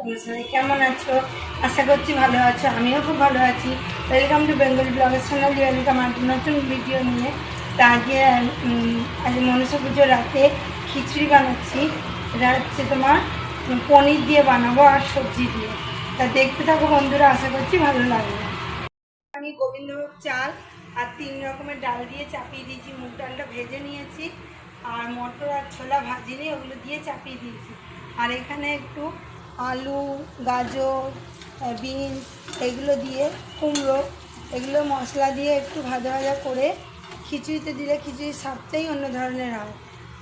তোমরা কেমন আছো? আশা করছি ভালো আছো। আমিও খুব ভালো আছি। ওয়েলকাম টু বেঙ্গলি ব্লগের চ্যানেল ওয়েলকাম আর নতুন ভিডিও নিয়ে তা উম, আজ মনসা পুজোর রাতে খিচুড়ি বানাচ্ছি। এটা হচ্ছে তোমার পনির দিয়ে বানাবো আর সবজি দিয়ে। তা দেখতে থাকো বন্ধুরা আশা করছি ভালো লাগবে। আমি গোবিন্দভোগ চাল আর তিন রকমের ডাল দিয়ে চাপিয়ে দিয়েছি। মুগ ডালটা ভেজে নিয়েছি আর মটর আর ছোলা ভাজিনি ওগুলো দিয়ে চাপিয়ে দিয়েছি। আর এখানে একটু আলু, গাজর, বিনস এগুলো দিয়ে কুমড়ো, এগুলো মশলা দিয়ে একটু ভাজা ভাজা করে খিচুড়িতে দিলে খিচুড়ির স্বাদটাই অন্য ধরনের হয়।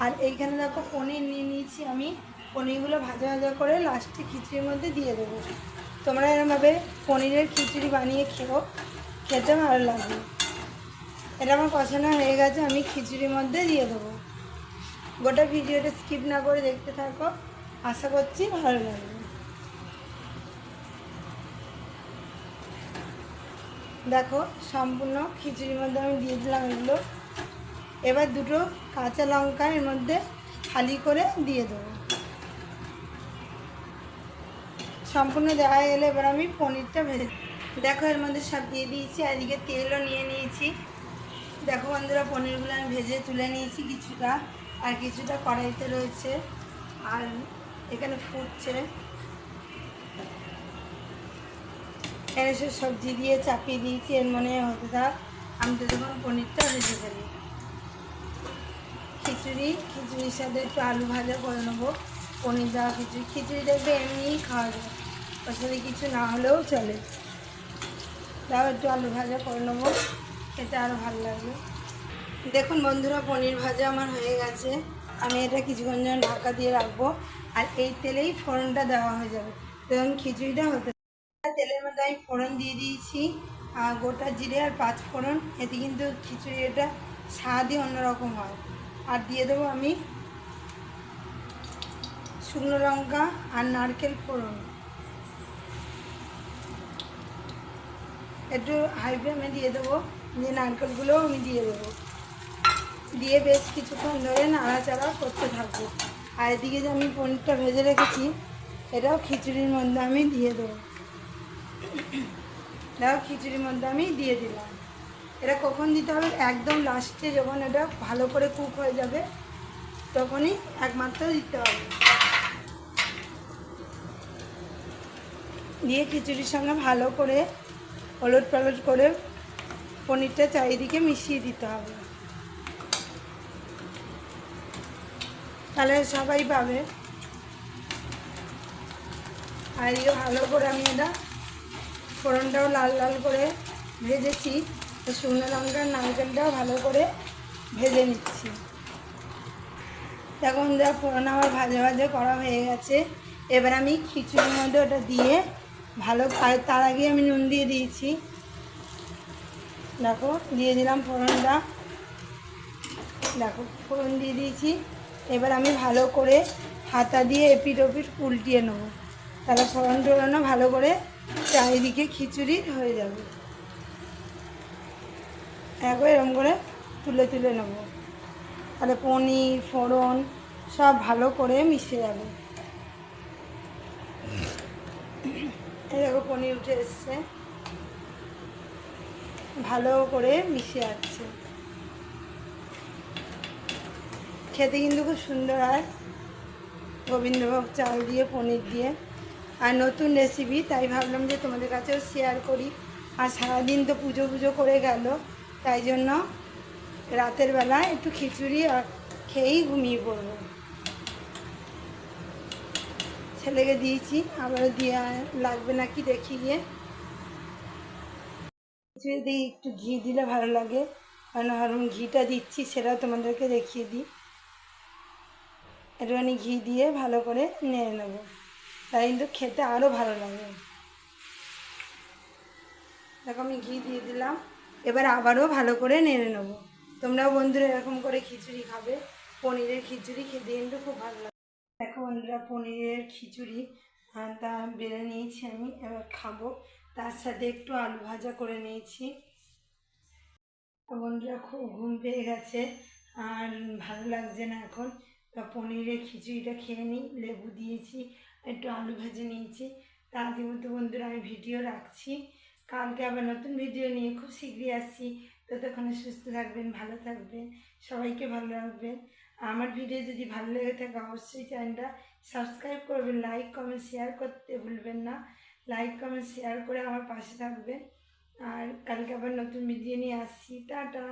আর এইখানে দেখো পনির নিয়ে নিয়েছি আমি। পনিরগুলো ভাজা ভাজা করে লাস্টে খিচুড়ির মধ্যে দিয়ে দেবো। তোমরা এরমভাবে পনিরের খিচুড়ি বানিয়ে খেও। খেতে ভালো লাগবে। এটা আমার কষানো হয়ে গেছে, আমি খিচুড়ির মধ্যে দিয়ে দেবো। গোটা ভিডিওটা স্কিপ না করে দেখতে থাকো। আশা করছি ভালো লাগবে। দেখো, সম্পূর্ণ খিচুড়ির মধ্যে আমি দিয়ে দিলাম এগুলো। এবার দুটো কাঁচা লঙ্কা এর মধ্যে খালি করে দিয়ে দেবো। সম্পূর্ণ দেওয়া গেলে এবার আমি পনিরটা ভেজে দেখো, এর মধ্যে সব দিয়ে দিয়েছি, আর এদিকে তেলও নিয়ে নিয়েছি। দেখো বন্ধুরা, পনিরগুলো আমি ভেজে তুলে নিয়েছি কিছুটা, আর কিছুটা কড়াইতে রয়েছে, আর এখানে ফুটছে। এখানে সব সবজি দিয়ে চাপিয়ে দিয়েছি, এর মনে হতে থাক, আমি তো যখন পনিরটা ভেজে ফেলি। খিচুড়ি, খিচুড়ির সাথে একটু আলু ভাজা করে নেব, পনির দেওয়া খিচুড়ি। খিচুড়ি দেখবে এমনিই খাওয়া যায় ওর সাথে কিছু না হলেও চলে। তাও একটু আলু ভাজা করে নেব, খেতে আরও ভালো লাগবে। দেখুন বন্ধুরা, পনির ভাজা আমার হয়ে গেছে। আমি এটা কিছুক্ষণ যেন ঢাকা দিয়ে রাখব, আর এই তেলেই ফোড়নটা দেওয়া হয়ে যাবে। তখন খিচুড়িটা হতে তেলের মধ্যে আমি ফোড়ন দিয়ে দিয়েছি আর গোটা জিরে আর পাঁচ ফোড়ন। এতে কিন্তু খিচুড়ি এটা স্বাদই অন্যরকম হয়। আর দিয়ে দেবো আমি শুকনো লঙ্কা আর নারকেল ফোড়ন। একটু হাই ফ্লেমে দিয়ে দেবো। যে নারকেলগুলোও আমি দিয়ে দেবো। দিয়ে বেশ কিছুক্ষণ ধরে নাড়াচাড়া করতে থাকব। আর এদিকে যে আমি পনিরটা ভেজে রেখেছি, এটাও খিচুড়ির মধ্যে আমি দিয়ে দেবো। দেখো খিচুড়ির মধ্যে আমি দিয়ে দিলাম। এটা কখন দিতে হবে? একদম লাস্টে যখন এটা ভালো করে কুক হয়ে যাবে, তখনই একমাত্র দিতে হবে। দিয়ে খিচুড়ির সঙ্গে ভালো করে হলুদ পালট করে পনিরটা চারিদিকে মিশিয়ে দিতে হবে। তাহলে সবাই পাবে। আর ভালো করে আমি এটা ফোড়নটাও লাল লাল করে ভেজেছি। তো শুকনো লঙ্কার নারকেলটাও ভালো করে ভেজে নিচ্ছি। এখন যা ফোড়ন আমার ভাজা ভাজা করা হয়ে গেছে। এবার আমি খিচুড়ির মধ্যে ওটা দিয়ে ভালো তার আগে আমি নুন দিয়ে দিয়েছি। দেখো, দিয়ে দিলাম ফোড়নটা। দেখো, ফোড়ন দিয়ে দিয়েছি। এবার আমি ভালো করে হাতা দিয়ে এপিট ওপিট উল্টিয়ে নেব। তাহলে ফোড়ন টোড়নও ভালো করে চারিদিকে খিচুড়ি হয়ে যাবে। একবার এরকম করে তুলে তুলে নেব। তাহলে পনির, ফোড়ন সব ভালো করে মিশে যাবে। দেখো পনির উঠে এসছে। ভালো করে মিশে যাচ্ছে। খেতে কিন্তু খুব সুন্দর হয়। গোবিন্দভোগ চাল দিয়ে, পনির দিয়ে। আর নতুন রেসিপি তাই ভাবলাম যে তোমাদের কাছেও শেয়ার করি। আর সারাদিন তো পুজো পুজো করে গেল, তাই জন্য রাতের বেলা একটু খিচুড়ি আর খেয়েই ঘুমিয়ে পড়ব। ছেলেকে দিয়েছি, আবারও দিয়ে লাগবে নাকি দেখি গিয়ে খিচুড়ি দিয়ে একটু ঘি দিলে ভালো লাগে, কারণ আমি ঘিটা দিচ্ছি, সেটাও তোমাদেরকে দেখিয়ে দিই। একটুখানি ঘি দিয়ে ভালো করে নেড়ে নেব। তাই কিন্তু খেতে আরও ভালো লাগে। দেখো আমি ঘি দিয়ে দিলাম। এবার আবারও ভালো করে নেড়ে নেব। তোমরাও বন্ধুরা এরকম করে খিচুড়ি খাবে। পনিরের খিচুড়ি খেতে কিন্তু খুব ভালো লাগে। দেখো বন্ধুরা, পনিরের খিচুড়ি তা বেড়ে নিয়েছি আমি। এবার খাব। তার সাথে একটু আলু ভাজা করে নিয়েছি। বন্ধুরা, খুব ঘুম পেয়ে গেছে। আর ভালো লাগছে না এখন। তা পনিরের খিচুড়িটা খেয়ে নিই। লেবু দিয়েছি। একটু আলু ভেজে নিয়েছি। তা মতো বন্ধুরা আমি ভিডিও রাখছি। কালকে আবার নতুন ভিডিও নিয়ে খুব শীঘ্রই আসছি। ততক্ষণে সুস্থ থাকবেন, ভালো থাকবেন, সবাইকে ভালো রাখবেন। আমার ভিডিও যদি ভালো লেগে থাকে অবশ্যই চ্যানেলটা সাবস্ক্রাইব করবেন, লাইক, কমেন্ট, শেয়ার করতে ভুলবেন না। লাইক, কমেন্ট, শেয়ার করে আমার পাশে থাকবেন। আর কালকে আবার নতুন ভিডিও নিয়ে আসছি। টাটা।